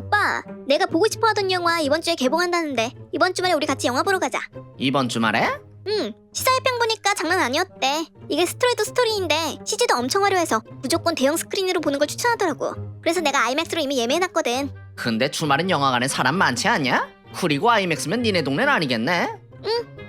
오빠, 내가 보고 싶어 하던 영화 이번 주에 개봉한다는데 이번 주말에 우리 같이 영화 보러 가자. 이번 주말에? 응, 시사회평 보니까 장난 아니었대. 이게 스토리도 스토리인데 CG도 엄청 화려해서 무조건 대형 스크린으로 보는 걸 추천하더라고. 그래서 내가 아이맥스로 이미 예매해놨거든. 근데 주말엔 영화관에 사람 많지 않냐? 그리고 아이맥스면 니네 동네는 아니겠네?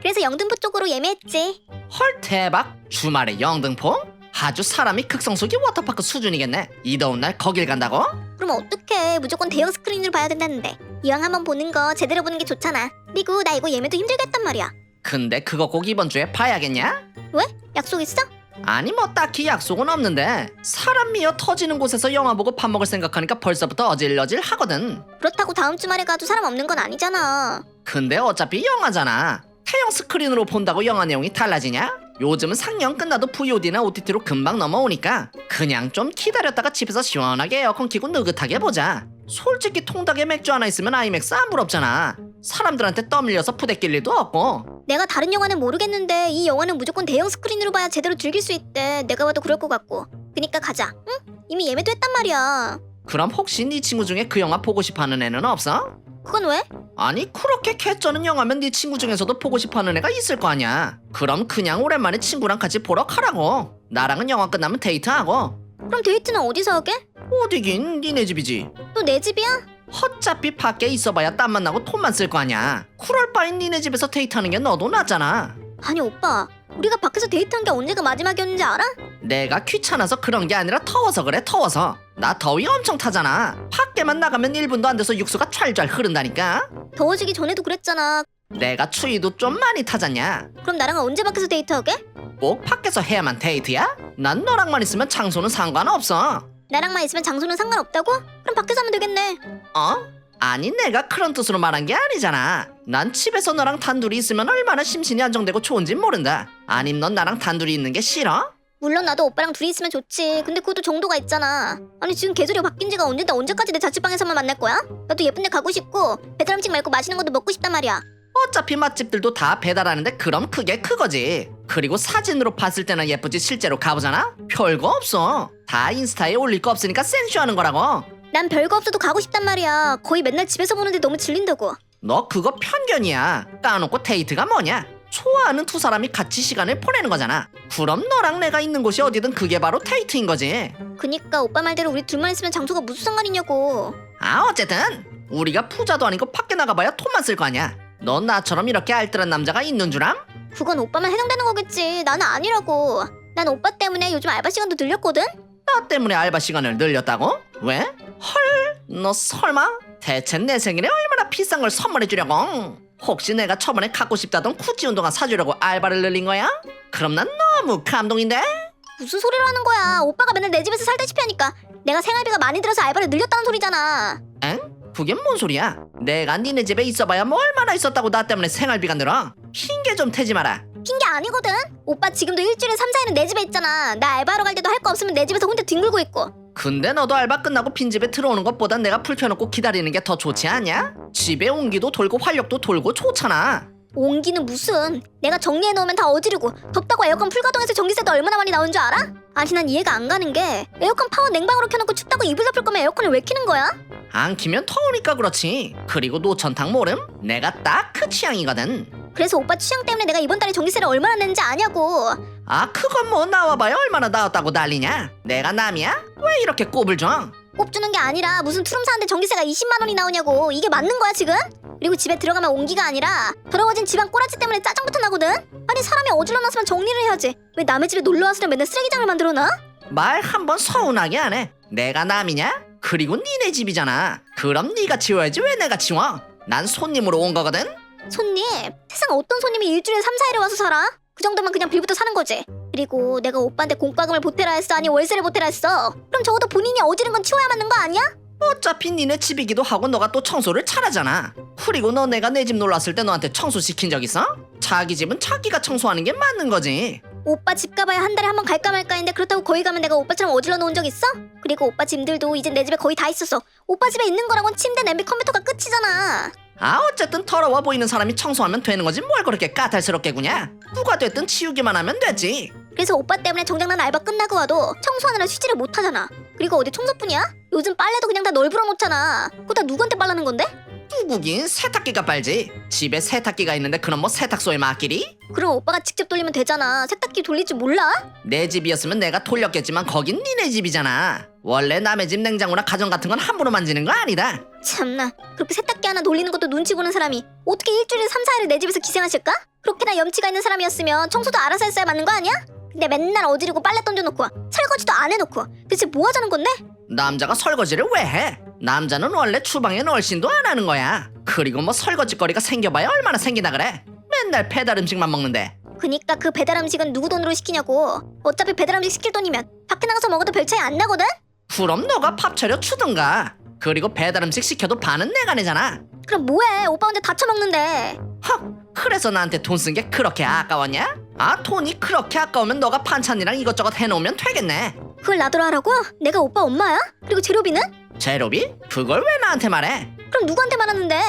그래서 영등포 쪽으로 예매했지. 헐 대박! 주말에 영등포? 아주 사람이 극성수기 워터파크 수준이겠네 이 더운 날 거길 간다고? 그럼 어떡해. 무조건 대형 스크린으로 봐야 된다는데. 이왕 한번 보는 거 제대로 보는 게 좋잖아. 그리고 나 이거 예매도 힘들겠단 말이야. 근데 그거 꼭 이번 주에 봐야겠냐? 왜? 약속 있어? 아니 뭐 딱히 약속은 없는데 사람 미어 터지는 곳에서 영화 보고 밥 먹을 생각하니까 벌써부터 어질어질 하거든 그렇다고 다음 주말에 가도 사람 없는 건 아니잖아. 근데 어차피 영화잖아 태형 스크린으로 본다고 영화 내용이 달라지냐? 요즘은 상영 끝나도 VOD나 OTT로 금방 넘어오니까 그냥 좀 기다렸다가 집에서 시원하게 에어컨 켜고 느긋하게 보자 솔직히 통닭에 맥주 하나 있으면 아이맥스 안 부럽잖아 사람들한테 떠밀려서 부대낄 일도 없고 내가 다른 영화는 모르겠는데 이 영화는 무조건 대형 스크린으로 봐야 제대로 즐길 수 있대. 내가 봐도 그럴 것 같고. 그니까 가자. 응? 이미 예매도 했단 말이야. 그럼 혹시 네 친구 중에 그 영화 보고 싶어하는 애는 없어? 그건 왜? 아니 그렇게 개쩌는 영화면 네 친구 중에서도 보고 싶어하는 애가 있을 거 아니야. 그럼 그냥 오랜만에 친구랑 같이 보러 가라고. 나랑은 영화 끝나면 데이트하고. 그럼 데이트는 어디서 하게? 어디긴 니네 집이지. 또 내 집이야? 어차피 밖에 있어봐야 땀만 나고 돈만 쓸 거 아니야. 그럴 바엔 니네 집에서 데이트하는 게 너도 낫잖아. 아니 오빠. 우리가 밖에서 데이트한 게 언제가 마지막이었는지 알아? 내가 귀찮아서 그런 게 아니라 더워서 그래 더워서 나 더위 엄청 타잖아 밖에만 나가면 1분도 안 돼서 육수가 찰잘 흐른다니까 더워지기 전에도 그랬잖아 내가 추위도 좀 많이 타잖냐 그럼 나랑 언제 밖에서 데이트하게? 꼭 밖에서 해야만 데이트야? 난 너랑만 있으면 장소는 상관없어. 나랑만 있으면 장소는 상관없다고? 그럼 밖에서 하면 되겠네 어? 아니 내가 그런 뜻으로 말한 게 아니잖아. 난 집에서 너랑 단둘이 있으면 얼마나 심신이 안정되고 좋은지 모른다. 아님 넌 나랑 단둘이 있는 게 싫어? 물론 나도 오빠랑 둘이 있으면 좋지 근데 그것도 정도가 있잖아 아니 지금 계절이 바뀐 지가 언젠데 언제까지 내 자취방에서만 만날 거야? 나도 예쁜 데 가고 싶고 배달 음식 말고 맛있는 것도 먹고 싶단 말이야 어차피 맛집들도 다 배달하는데 그럼 그게 그거지. 그리고 사진으로 봤을 때는 예쁘지 실제로 가보잖아? 별거 없어. 다 인스타에 올릴 거 없으니까 생쇼하는 거라고. 난 별거 없어도 가고 싶단 말이야 거의 맨날 집에서 보는데 너무 질린다고 너 그거 편견이야. 까놓고 데이트가 뭐냐? 좋아하는 두 사람이 같이 시간을 보내는 거잖아. 그럼 너랑 내가 있는 곳이 어디든 그게 바로 데이트인 거지. 그니까 오빠 말대로 우리 둘만 있으면 장소가 무슨 상관이냐고 아 어쨌든 우리가 부자도 아니고 밖에 나가봐야 돈만 쓸 거 아니야. 넌 나처럼 이렇게 알뜰한 남자가 있는 줄 암? 그건 오빠만 해당되는 거겠지 나는 아니라고 난 오빠 때문에 요즘 알바 시간도 늘렸거든? 나 때문에 알바 시간을 늘렸다고? 왜? 헐, 너 설마? 대체 내 생일에 얼마나 비싼 걸 선물해 주려고? 혹시 내가 저번에 갖고 싶다던 구찌 운동화 사주려고 알바를 늘린 거야? 그럼 난 너무 감동인데? 무슨 소리를 하는 거야 오빠가 맨날 내 집에서 살다시피 하니까 내가 생활비가 많이 들어서 알바를 늘렸다는 소리잖아 엥? 그게 뭔 소리야? 내가 니네 집에 있어봐야 뭐 얼마나 있었다고 나 때문에 생활비가 늘어? 핑계 좀 대지 마라. 핑계 아니거든 오빠 지금도 일주일에 3, 4일은 내 집에 있잖아 나 알바하러 갈 때도 할 거 없으면 내 집에서 혼자 뒹굴고 있고 근데 너도 알바 끝나고 빈집에 들어오는 것보단 내가 불 켜놓고 기다리는 게 더 좋지 않냐? 집에 온기도 돌고 활력도 돌고 좋잖아. 온기는 무슨 내가 정리해 놓으면 다 어지르고 덥다고 에어컨 풀가동해서 전기세도 얼마나 많이 나온 줄 알아? 아니 난 이해가 안 가는 게 에어컨 파워 냉방으로 켜놓고 춥다고 이불 덮을 거면 에어컨을 왜 키는 거야? 안 키면 더우니까 그렇지. 그리고 노천탕 모름? 내가 딱 그 취향이거든. 그래서 오빠 취향 때문에 내가 이번 달에 전기세를 얼마나 냈는지 아냐고 아 그건 뭐 나와봐야 얼마나 나왔다고 난리냐? 내가 남이야? 왜 이렇게 꼽을 줘? 꼽주는 게 아니라 무슨 트름 사는데 전기세가 20만 원이 나오냐고 이게 맞는 거야 지금? 그리고 집에 들어가면 온기가 아니라 더러워진 집안 꼬라지 때문에 짜증부터 나거든? 아니 사람이 어질러놨으면 정리를 해야지 왜 남의 집에 놀러와서 맨날 쓰레기장을 만들어놔? 말 한 번 서운하게 안 해. 내가 남이냐? 그리고 니네 집이잖아. 그럼 네가 치워야지 왜 내가 치워? 난 손님으로 온 거거든. 손님 세상 어떤 손님이 일주일에 3, 4일에 와서 살아? 그 정도면 그냥 빌부터 사는 거지 그리고 내가 오빠한테 공과금을 보태라 했어 아니 월세를 보태라 했어 그럼 적어도 본인이 어지른 건 치워야 맞는 거 아니야? 어차피 니네 집이기도 하고 너가 또 청소를 잘하잖아. 그리고 너 내가 내 집 놀러 왔을 때 너한테 청소 시킨 적 있어? 자기 집은 자기가 청소하는 게 맞는 거지. 오빠 집 가봐야 한 달에 한 번 갈까 말까 했는데 그렇다고 거기 가면 내가 오빠처럼 어질러 놓은 적 있어? 그리고 오빠 짐들도 이제 내 집에 거의 다 있었어 오빠 집에 있는 거랑은 침대, 냄비, 컴퓨터가 끝이잖아 아 어쨌든 더러워 보이는 사람이 청소하면 되는 거지 뭘 그렇게 까탈스럽게 구냐? 누가 됐든 치우기만 하면 되지. 그래서 오빠 때문에 정작 난 알바 끝나고 와도 청소하느라 쉬지를 못하잖아. 그리고 어디 청소뿐이야? 요즘 빨래도 그냥 다 널 불어놓잖아. 그거 다 누구한테 빨라는 건데? 누구긴 세탁기가 빨지. 집에 세탁기가 있는데 그럼 뭐 세탁소에 맡기리? 그럼 오빠가 직접 돌리면 되잖아. 세탁기 돌릴 줄 몰라? 내 집이었으면 내가 돌렸겠지만 거긴 니네 집이잖아. 원래 남의 집 냉장고나 가전 같은 건 함부로 만지는 거 아니다. 참나. 그렇게 세탁기 하나 돌리는 것도 눈치 보는 사람이 어떻게 일주일에 3, 4일을 내 집에서 기생하실까? 그렇게나 염치가 있는 사람이었으면 청소도 알아서 했어야 맞는 거 아니야? 근데 맨날 어지르고 빨래 던져놓고 설거지도 안 해놓고 대체 뭐 하자는 건데? 남자가 설거지를 왜 해? 남자는 원래 주방에 널씬도 안 하는 거야. 그리고 뭐 설거지거리가 생겨봐야 얼마나 생기나 그래. 맨날 배달 음식만 먹는데. 그니까 그 배달 음식은 누구 돈으로 시키냐고. 어차피 배달 음식 시킬 돈이면 밖에 나가서 먹어도 별 차이 안 나거든? 그럼 너가 밥 차려 주든가. 그리고 배달 음식 시켜도 반은 내가 내잖아. 그럼 뭐해? 오빠 혼자 다 처먹는데. 헉, 그래서 나한테 돈 쓴 게 그렇게 아까웠냐? 아, 돈이 그렇게 아까우면 너가 반찬이랑 이것저것 해놓으면 되겠네. 그걸 나더러 하라고? 내가 오빠 엄마야? 그리고 재료비는? 재료비? 그걸 왜 나한테 말해? 그럼 누구한테 말하는데?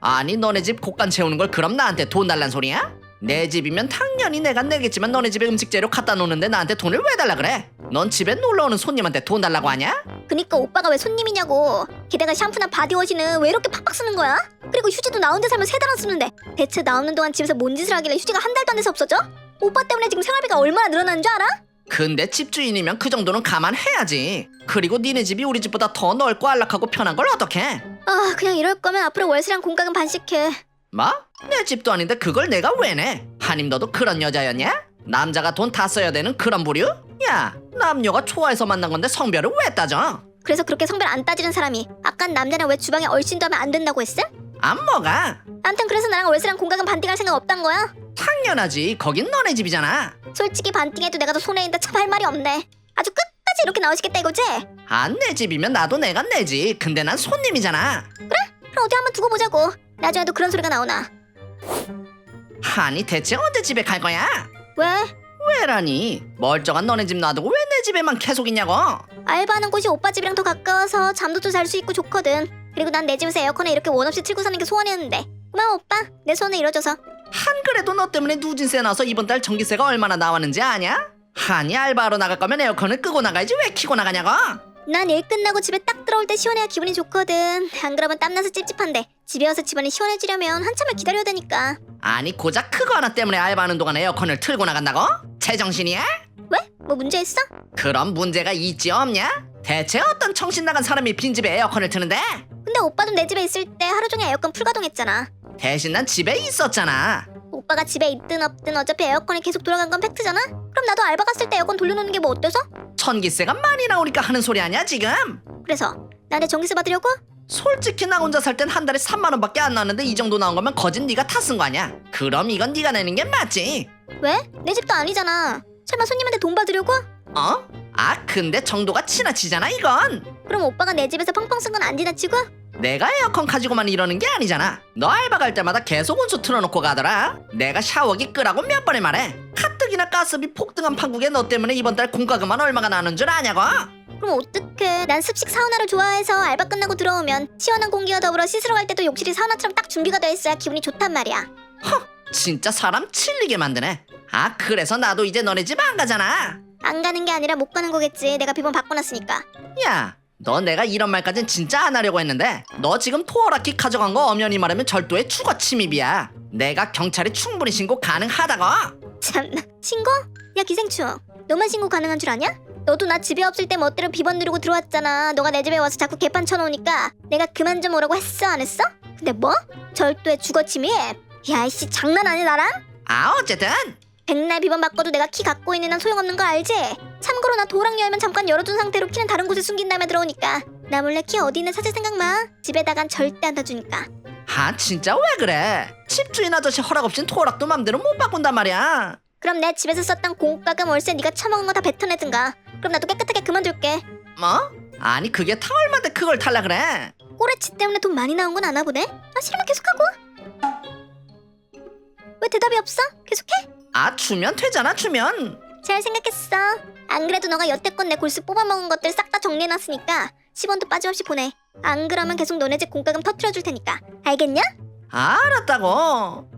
아니 너네 집 곡간 채우는 걸 그럼 나한테 돈 달란 소리야? 내 집이면 당연히 내가 내겠지만 너네 집에 음식 재료 갖다 놓는데 나한테 돈을 왜 달라 그래? 넌 집에 놀러 오는 손님한테 돈 달라고 하냐? 그니까 오빠가 왜 손님이냐고. 게다가 샴푸나 바디워시는 왜 이렇게 팍팍 쓰는 거야? 그리고 휴지도 나 혼자 살면 세달안 쓰는데 대체 나 없는 동안 집에서 뭔 짓을 하길래 휴지가 한 달도 안 돼서 없어져? 오빠 때문에 지금 생활비가 얼마나 늘어나는 줄 알아? 근데 집주인이면 그 정도는 감안해야지. 그리고 니네 집이 우리 집보다 더 넓고 안락하고 편한 걸 어떡해? 아 그냥 이럴 거면 앞으로 월세랑 공과금 반씩 해. 뭐? 내 집도 아닌데 그걸 내가 왜 내? 한임 너도 그런 여자였냐? 남자가 돈 다 써야 되는 그런 부류? 야, 남녀가 좋아해서 만난 건데 성별을 왜 따져? 그래서 그렇게 성별 안 따지는 사람이 아깐 남자는 왜 주방에 얼씬도 하면 안 된다고 했음? 안 뭐가? 암튼 그래서 나랑 월세랑 공과금 반띵할 생각 없단 거야? 당연하지. 거긴 너네 집이잖아. 솔직히 반띵해도 내가 더 손해인다 참 할 말이 없네. 아주 끝까지 이렇게 나오시겠다 이거지? 안내 집이면 나도 내가 내지. 근데 난 손님이잖아. 그럼 어디 한번 두고 보자고. 나중에도 그런 소리가 나오나? 아니 대체 언제 집에 갈 거야? 왜? 왜라니? 멀쩡한 너네 집 놔두고 왜 내 집에만 계속 있냐고? 알바하는 곳이 오빠 집이랑 더 가까워서 잠도 좀 잘 수 있고 좋거든. 그리고 난 내 집에서 에어컨을 이렇게 원 없이 틀고 사는 게 소원이었는데. 고마워 오빠. 내 소원을 이뤄줘서. 한 그래도 너 때문에 누진세 나서 이번 달 전기세가 얼마나 나왔는지 아냐? 아니 알바하러 나갈 거면 에어컨을 끄고 나가야지 왜 키고 나가냐고? 난 일 끝나고 집에 딱 들어올 때 시원해야 기분이 좋거든. 안 그러면 땀나서 찝찝한데 집에 와서 집안이 시원해지려면 한참을 기다려야 되니까. 아니 고작 그거 하나 때문에 알바하는 동안 에어컨을 틀고 나간다고? 제정신이야? 왜? 뭐 문제 있어? 그럼 문제가 있지 없냐? 대체 어떤 정신 나간 사람이 빈집에 에어컨을 트는데? 근데 오빠도 내 집에 있을 때 하루 종일 에어컨 풀가동했잖아. 대신 난 집에 있었잖아. 오빠가 집에 있든 없든 어차피 에어컨이 계속 돌아간 건 팩트잖아? 그럼 나도 알바 갔을 때 에어컨 돌려놓는 게 뭐 어때서? 전기세가 많이 나오니까 하는 소리 아니야 지금? 그래서 나한테 전기세 받으려고? 솔직히 나 혼자 살 땐 한 달에 3만 원밖에 안 나왔는데 이 정도 나온 거면 거진 네가 다 쓴 거 아니야? 그럼 이건 네가 내는 게 맞지? 왜? 내 집도 아니잖아. 설마 손님한테 돈 받으려고? 어? 아 근데 정도가 지나치잖아 이건. 그럼 오빠가 내 집에서 펑펑 쓴 건 안 지나치고? 내가 에어컨 가지고만 이러는 게 아니잖아. 너 알바 갈 때마다 계속 온수 틀어놓고 가더라. 내가 샤워기 끄라고 몇 번을 말해. 가뜩이나 가스비 폭등한 판국에 너 때문에 이번 달 공과금만 얼마가 나는 줄 아냐고? 그럼 어떡해. 난 습식 사우나를 좋아해서 알바 끝나고 들어오면 시원한 공기와 더불어 씻으러 갈 때도 욕실이 사우나처럼 딱 준비가 돼 있어야 기분이 좋단 말이야. 진짜 사람 찔리게 만드네. 아 그래서 나도 이제 너네 집 안 가잖아. 안 가는 게 아니라 못 가는 거겠지. 내가 비번 바꿔놨으니까. 야, 너 내가 이런 말까진 진짜 안 하려고 했는데 너 지금 토어라키 가져간 거 엄연히 말하면 절도의 추가 침입이야. 내가 경찰에 충분히 신고 가능하다고. 참나. 신고? 야 기생충. 너만 신고 가능한 줄 아냐? 너도 나 집에 없을 때 멋대로 비번 누르고 들어왔잖아. 너가 내 집에 와서 자꾸 개판 쳐놓으니까 내가 그만 좀 오라고 했어 안 했어? 근데 뭐? 절도의 주거 침입? 야 이씨 장난 아니 나랑? 아 어쨌든 백날 비번 바꿔도 내가 키 갖고 있는 한 소용없는 거 알지? 참고로 나 도랑 열면 잠깐 열어둔 상태로 키는 다른 곳에 숨긴 다음에 들어오니까 나 몰래 키 어디 있는 찾을 생각 마 집에다간 절대 안 놔주니까 아 진짜 왜 그래? 집주인 아저씨 허락 없인 토어락도 맘대로 못 바꾼단 말이야. 그럼 내 집에서 썼던 공과금 월세 네가 처먹은 거 다 뱉어내든가 그럼 나도 깨끗하게 그만둘게 뭐? 아니 그게 다 얼마인데 그걸 탈라 그래? 꼬레치 때문에 돈 많이 나온 건 아나 보네 아 싫으면 계속하고 왜 대답이 없어? 계속해? 아 주면 되잖아 주면. 잘 생각했어 안 그래도 너가 여태껏 내 골수 뽑아먹은 것들 싹 다 정리해놨으니까 10원도 빠짐없이 보내 안 그러면 계속 너네 집 공과금 터트려줄 테니까 알겠냐? 아, 알았다고.